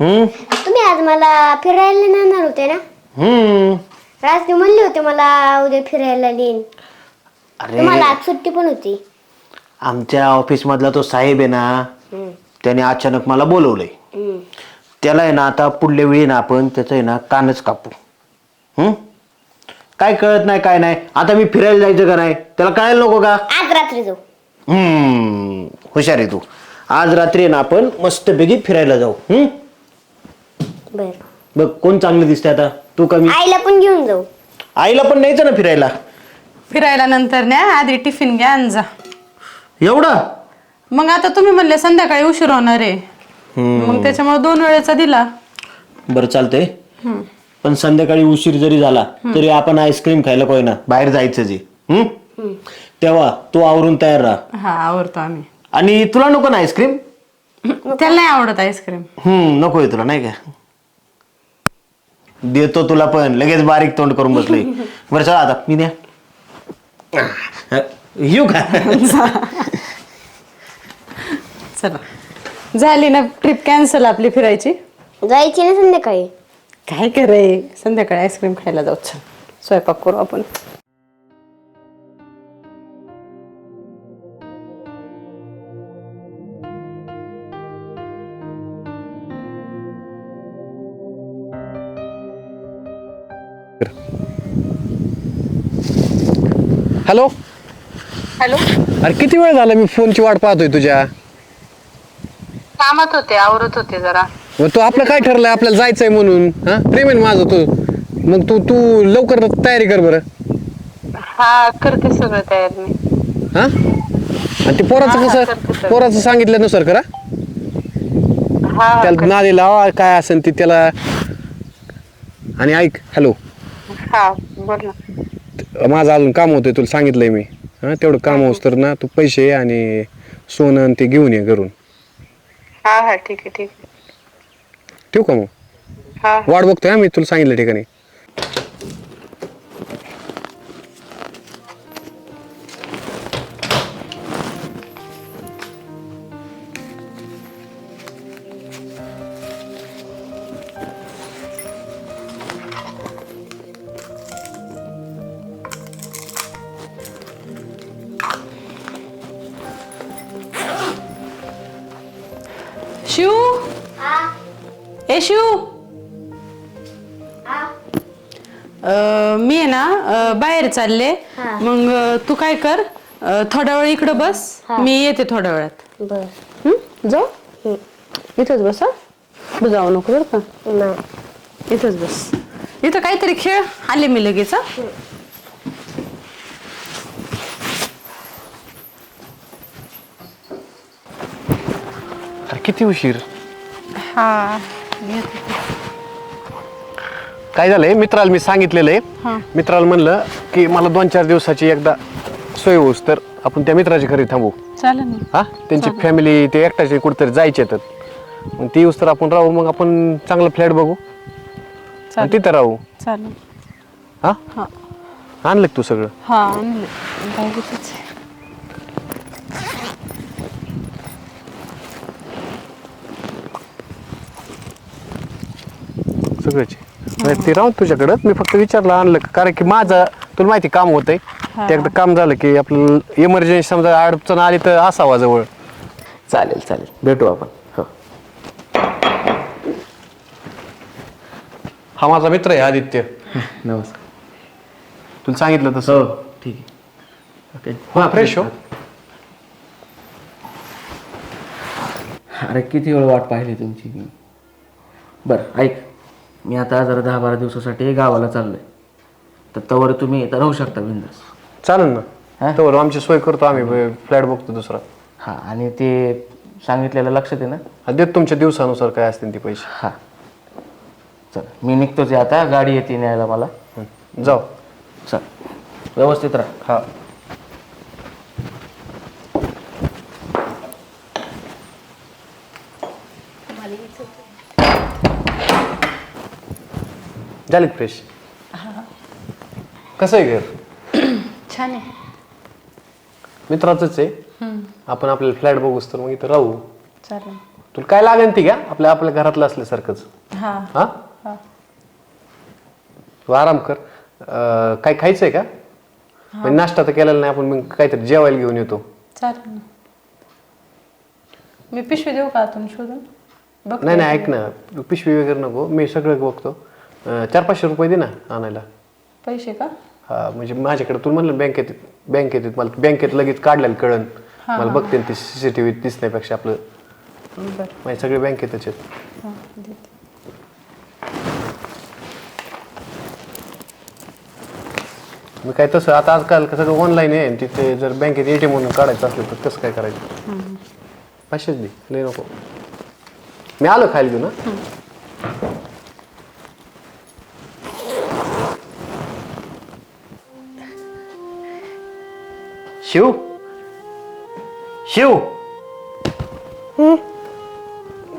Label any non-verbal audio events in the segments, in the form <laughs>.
हम्म? तुम्ही आज मला फिरायला नेणार होते ना? हम्म. रात्री म्हणले होते मला उद्या फिरायला नेईन. अरे. तुम्हाला आज सुट्टी पण होती. आमच्या ऑफिस मधला तो साहेब आहे ना त्याने अचानक मला बोलवलंय. हम्म. त्याला आहे ना आता पुढल्या वेळी ना आपण त्याचं आहे ना कानच कापू. हम्म? काय कळत नाही काय नाही. आता मी फिरायला जायचं का नाही? त्याला कळायला नको का? आज रात्री जाऊ. हम्म. हुशार आहे तू. आज रात्री आहे ना आपण मस्तपैकी फिरायला जाऊ. हम्म? बर. बघ कोण चांगलं दिसतंय आता? तू कमी आईला पण घेऊन जाऊ. आईला पण न्यायचं ना फिरायला? फिरायला नंतर न्या आधी टिफिन घ्या आणि जा. एवढा? मग आता तुम्ही म्हणले संध्याकाळी उशीर होणार आहे. मग त्याच्यामुळे दोन वेळेचा दिला. बरं चालतंय. पण संध्याकाळी उशीर जरी झाला तरी आपण आईस्क्रीम खायला पाहिजे ना बाहेर जायचं जे. हम्म? तेव्हा तू आवरून तयार राहा. हा आवडतो आम्ही. आणि तुला नको ना आईस्क्रीम? <laughs> त्याला नाही आवडत आईस्क्रीम. हम्म नकोय तुला नाही का? देतो तुला पण. लगेच बारीक तोंड करून बसलोय. बरं चला आता. मी द्या. येऊ का? चला. झाली ना ट्रिप कॅन्सल आपली फिरायची? जायची ना संध्याकाळी. काय करे संध्याकाळी आईस्क्रीम खायला जाऊ. चल. स्वयंपाक करू आपण. हॅलो? हॅलो? अरे किती वेळ झाला मी फोनची वाट पाहतोय तुझ्या? कामात होते आवरत होते जरा. मग तू आपलं काय ठरलंय? आपल्याला जायचंय म्हणून हा? प्रेम आहे ना माझं तू. मग तू तू लवकर तयारी कर बरं. हा करते सगळं तयार मी. हा? आणि ते पोराचं हा, कसं करते. पोराचं सांगितल्यानुसार करा. हा त्याला नादी लावा काय असेल ते त्याला. आणि ऐक हॅलो. हा बोल ना. माझं अजून काम होतंय तुला सांगितलंय मी. हा तेवढं काम होस तर ना तू पैसे आणि सोनं आणि ते घेऊन ये घरून. हा हा ठीक आहे ठीक आहे. ठेवू का मग? हा. वाट बघतोय हा मी तुला सांगितलं ठिकाणी. ए शिव अं, मी आहे ना अं, बाहेर चालले. मग अं, तू काय कर? अं, थोडा वेळ इकडं बस. मी येते थोड्या वेळात. बर. हं? जाऊ इथंच बस हा. जाऊ नको बरं का. नाही. इथंच बस. इथं काहीतरी खेळ. आले मी लगेच हा. अरे किती उशीर? हा. काय झालंय? मित्राला मी सांगितलेलं. आहे. मित्राला म्हणलं की मला दोन चार दिवसाची एकदा सोय होऊस तर आपण त्या मित्राच्या घरी थांबू. चालेल ना. हा? त्यांची फॅमिली ते एकट्याचे कुठेतरी जायचे तर. मग ती येऊस तर आपण राहू मग आपण चांगलं फ्लॅट बघू. आणि तिथं राहू. चालेल. हा? हा. आणलं का तू सगळं? हा आणले. बघितच आहे. सगळ्याची नाही, ते राहून तुझ्याकडं. मी फक्त विचारलं आणलं का? कारण की माझं तुला माहिती काम होतंय. ते एकदा काम झालं की आपलं इमर्जन्सी समजा अडचण आली तर असावा जवळ. चालेल चालेल. भेटू आपण. हो. हा माझा मित्र आहे आदित्य. नमस्कार. तुला सांगितलं तसं? हो ठीक आहे. ओके. हा फ्रेश हो. अरे किती वेळ वाट पाहिली तुमची? मी बरं ऐक. मी आता जरा दहा बारा दिवसासाठी गावाला चाललोय. तर तवर तुम्ही इथं राहू शकता बिंदास. चालेल ना. हा? तर आमची सोय करतो आम्ही फ्लॅट बघतो दुसरा. हां आणि ते सांगितलेलं लक्षात आहे ना? हा, देत तुमच्या दिवसानुसार काय असतील ते पैसे. हां. चल मी निघतोच आहे आता गाडी येते न्यायला मला. हं. जाऊ. चल. व्यवस्थित राहा. हा. झाले फ्रेश कसं आहे घर? छान आहे. मित्राचंच आहे. आपण आपल्याला फ्लॅट बघूच तर मग इथं राहू. चालेल. तुला काय लागेल ती घ्या आपल्या आपल्या घरातलं असल्यासारखंच. हा. हा? हा. तू आराम कर. अं, काय खायचंय का? म्हणजे नाश्ता तर केलेला नाही आपण मग काहीतरी जेवायला घेऊन येतो. चालेल ना. मी पिशवी देऊ का आतून शोधून बघ नाही नाही ऐक ना. पिशवी वगैरे नको. मी सगळं बघतो. अं, चार पाचशे रुपये दे ना आणायला. पैसे का? हा म्हणजे माझ्याकडे तुला म्हणलं बँकेत बँकेत मला बँकेत लगेच काढलेलं कळण मला बघते ना ते सीसीटीव्ही दिसण्यापेक्षा आपलं. बरं. माझे सगळे बँकेतच आहेत. हां देते. मी काय तसं आता आजकाल सगळं ऑनलाईन आहे आणि तिथे जर बँकेत एटीएम म्हणून काढायचं असलं तर कसं काय करायचं? पाचशेच दे लय नको. मी आलो खायला घेऊन हा. शिव. शिव.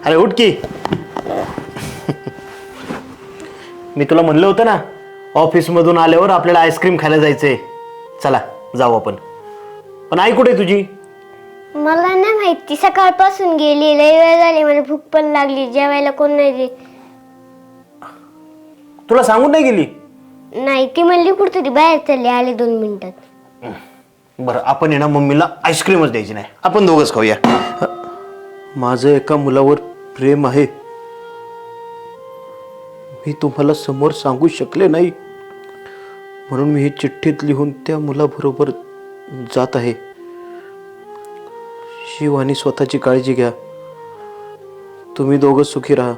अरे उठ की. मी तुला म्हणलं होतं ना ऑफिसमधून आल्यावर आपल्याला आईस्क्रीम खायला जायचंय. चला जाऊ आपण. पण आई कुठे तुझी? मला नाही माहिती. सकाळपासून गेली लई वेळ झाली मला भूक पण लागली जेवायला कोण नाही दे तुला सांगून नाही गेली? नाही ती म्हणली कुठतरी बाहेर चालली आले दोन मिनिटात. बरं आपण आहे ना मम्मीला आईस्क्रीमच द्यायची नाही. आपण दोघंच खाऊया. माझं एका मुलावर प्रेम आहे. मी तुम्हाला समोर सांगू शकले नाही. म्हणून मी ही चिठ्ठीत लिहून त्या मुलाबरोबर जात आहे. शिव आणि स्वतःची काळजी घ्या. तुम्ही दोघं सुखी राहा.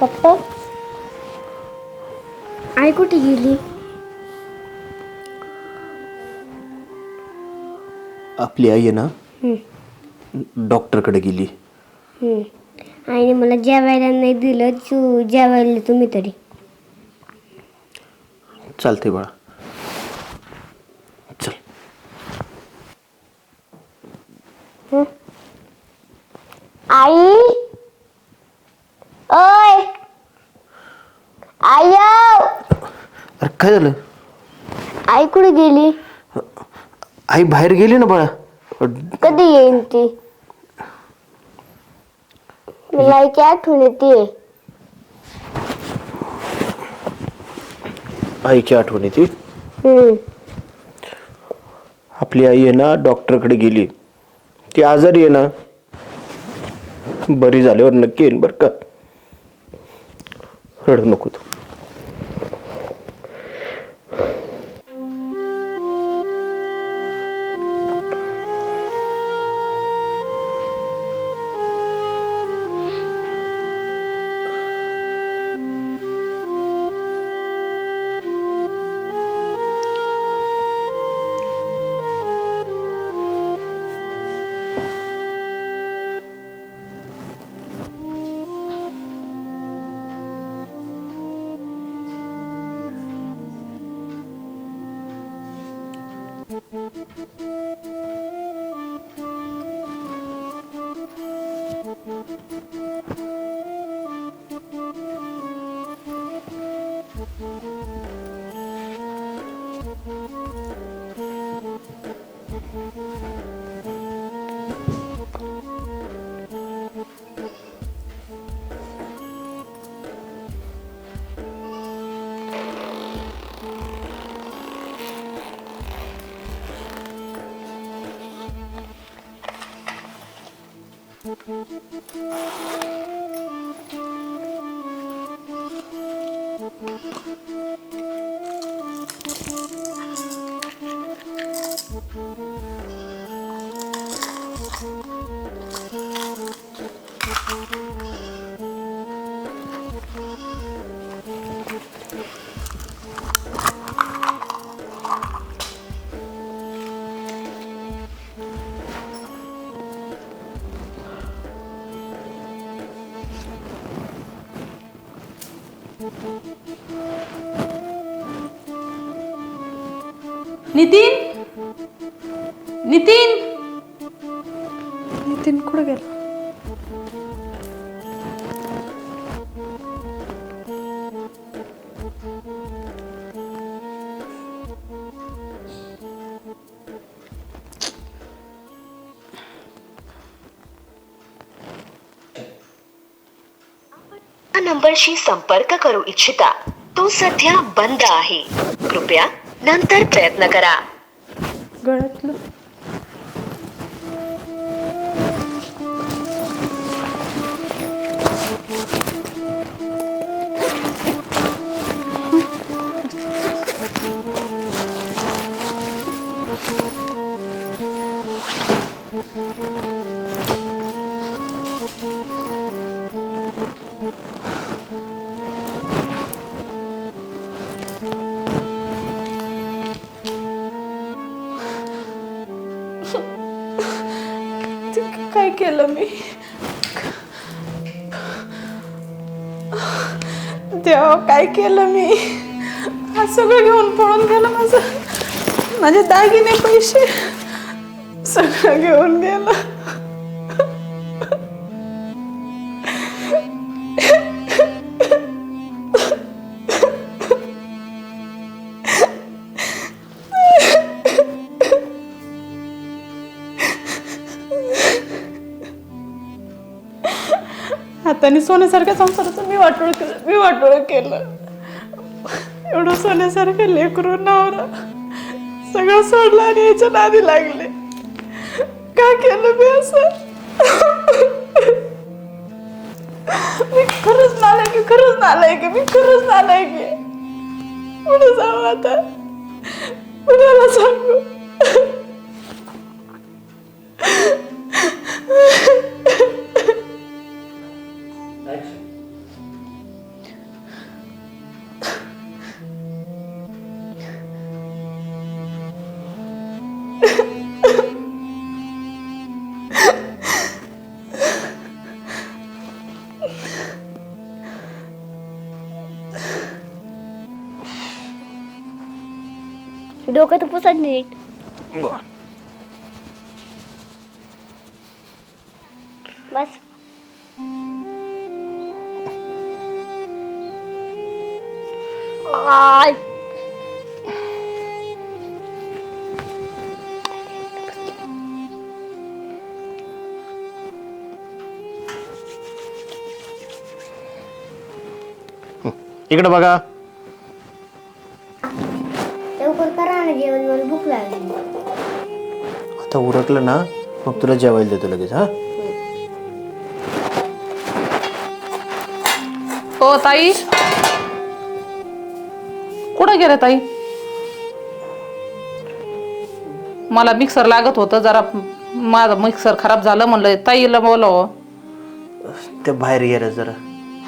पप्पा? आई कुठे गेली? आपली आई आहे ना? डॉक्टरकडे गेली. हम्म. आईने मला जेवायला नाही दिलं तू जेवायला तुम्ही तरी. चालते बाळा. आई? ओय. आई अरे काय झालं? आई कुठे गेली? आई बाहेर गेली ना बाळा. कधी येईन ती? मला आईची आठवण येते. आईची आठवण येते? हम्म. आपली आई आहे ना डॉक्टरकडे गेली. ती आजारी आहे ना बरी झाल्यावर नक्की येईन बरं का. रडू नको तू. नितीन? नितीन? नितीन कुठं गेला? या नंबरशी संपर्क करू इच्छिता. तो सध्या बंद आहे. कृपया नंतर प्रयत्न करा काय केलं मी? हा सगळं घेऊन पळून गेलं माझं. माझे दागिने पैसे सगळं घेऊन गेलं. त्यांनी सोन्यासारख्या संसाराचं मी वाटोळ केलं मी वाटोळ केलं. एवढं सोन्यासारखं लेकरू नवरा सगळं सोडलं आणि याच्या नादी लागले. काय केलं मी असं? मी खरंच नालाय की खरंच नालाय की मी खरंच नालाय की पुढे जाऊ आता. पुण्याला सांगू. डोकं तर पुसत नीट. बस इकडे बघा. लवकर करा ना जेवण मला भूक लागली. आता उरकलं ना मग तुला जेवायला देतो लगेच हा? हो ताई. कुठं गेल्या ताई? मला मिक्सर लागत होतं जरा माझं मिक्सर खराब झालं म्हणलं ताईला बोलावं. ते बाहेर गेलं जरा.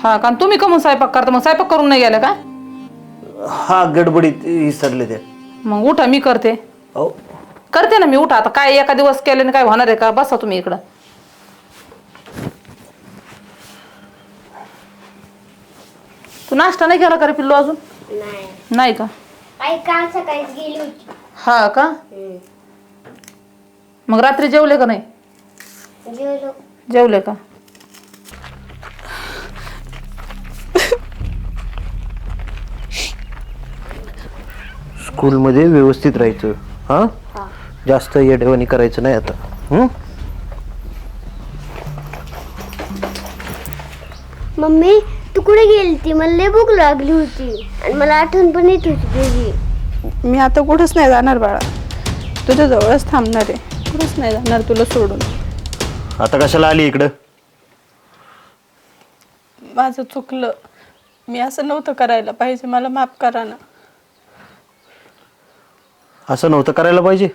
हा कारण तुम्ही कमून स्वयंपाक करता? मग स्वयंपाक करून नाही गेल्या का? हा गडबडीत विसरले ते. मग उठा मी करते. अहो करते ना मी उठा. आता काय एका दिवस केल्याने काय होणार आहे का? बसा तुम्ही इकडं. तू नाश्ता नाही केला का रे पिल्लू अजून? नाही. नाही का? आई काल सकाळीच गेली होती. हा का? मग रात्री जेवले का नाही? जेवलो. जेवले का? स्कूलमध्ये व्यवस्थित राहायचं. हा? जास्त येडेवानी करायचं नाही आता. हं? मम्मी तू कुठे गेली ती मला लय भूक लागली होती. आणि मला आठवण पण येत होती तुझी. मी आता कुठंच नाही जाणार बाळा. तुझ्या जवळच थांबणार आहे. कुठंच नाही जाणार तुला सोडून. आता कशाला आली इकडं? माझं चुकलं. मी असं नव्हतं करायला पाहिजे. मला माफ करा ना. असं नव्हतं करायला पाहिजे.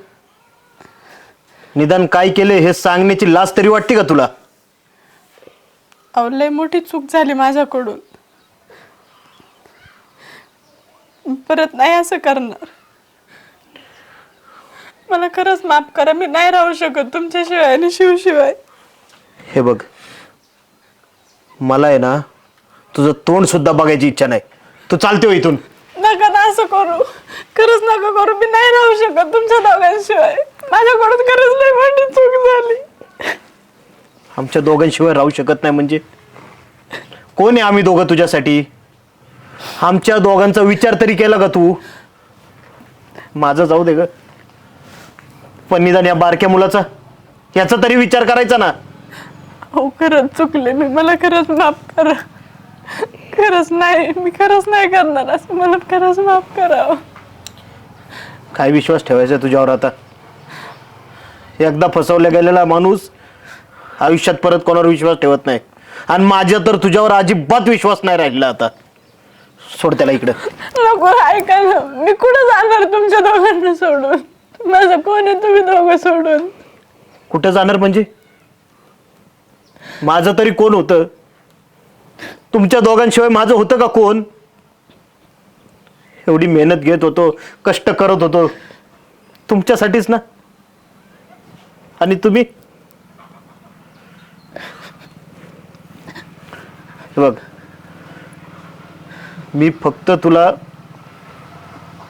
निदान काय केले हे सांगण्याची लाज तरी वाटते का तुला? अहो लय मोठी चूक झाली माझ्याकडून. परत नाही असं करणार. मला खरंच माफ करा मी नाही राहू शकत तुमच्याशिवाय आणि शिवशिवाय. हे बघ मला आहे ना तुझं तोंड सुद्धा बघायची इच्छा नाही. तू चालते हो इथून. नका ना असं करू. खरंच नका करू. मी नाही राहू शकत तुमच्या दोघांशिवाय. माझ्याकडून खरंच लई मोठी चूक झाली. आमच्या दोघांशिवाय राहू शकत नाही म्हणजे? कोण आहे आम्ही दोघं तुझ्यासाठी? आमच्या दोघांचा विचार तरी केला का तू? माझं जाऊ दे ग. पण निदान या बारक्या मुलाचा याचा तरी विचार करायचा ना? हो खरंच चुकले मी. मला खरंच माफ करा. खरंच नाही मी खरंच नाही करणार. असं मला खरंच माफ करा काय विश्वास ठेवायचा तुझ्यावर आता? एकदा फसवल्या गेलेला माणूस आयुष्यात परत कोणावर विश्वास ठेवत नाही. आणि माझ्या तर तुझ्यावर अजिबात विश्वास नाही राहिला आता. सोड त्याला इकडं. नको ऐका ना. मी कुठं जाणार तुमच्या दोघांना सोडून? माझं कोण आहे तुम्ही दोघं सोडून? कुठं जाणार म्हणजे? माझं तरी कोण होतं? तुमच्या दोघांशिवाय माझं होतं का कोण? एवढी मेहनत घेत होतो कष्ट करत होतो. तुमच्यासाठीच ना? आणि तुम्ही? बघ मी फक्त तुला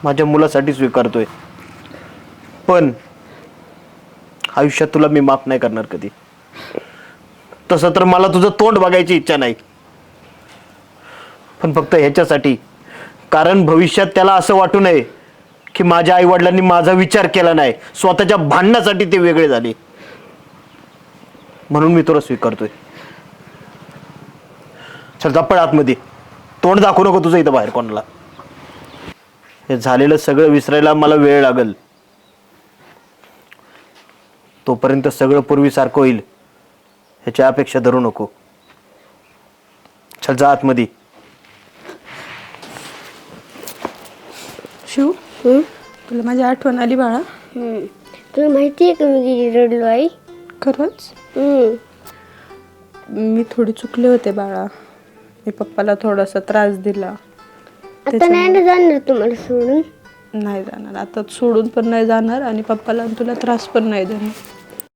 माझ्या मुलासाठी स्वीकारतोय. पण आयुष्यात तुला मी माफ नाही करणार कधी. तसं तर मला तुझं तोंड बघायची इच्छा नाही. पण फक्त ह्याच्यासाठी. कारण भविष्यात त्याला असं वाटू नये की माझ्या आई वडिलांनी माझा विचार केला नाही. स्वतःच्या भांडणासाठी ते वेगळे झाले. म्हणून मी तुला स्वीकारतोय. चल जा पळ आतमध्ये. तोंड दाखवू नको तुझं इथं बाहेर कोणाला. हे झालेलं सगळं विसरायला मला वेळ लागल. तोपर्यंत सगळं पूर्वीसारखं होईल. ह्याची अपेक्षा धरू नको. चल जा आतमध्ये. शिव? तुला माझी आठवण आली बाळा. तुला माहिती आहे का मी किती रडलो आई? खरंच. मी थोडी चुकले होते बाळा. मी पप्पाला थोडासा त्रास दिला. आता नाही ना जाणार तुम्हाला सोडून? नाही जाणार. आता सोडून पण नाही जाणार आणि पप्पाला आणि तुला त्रास पण नाही देणार.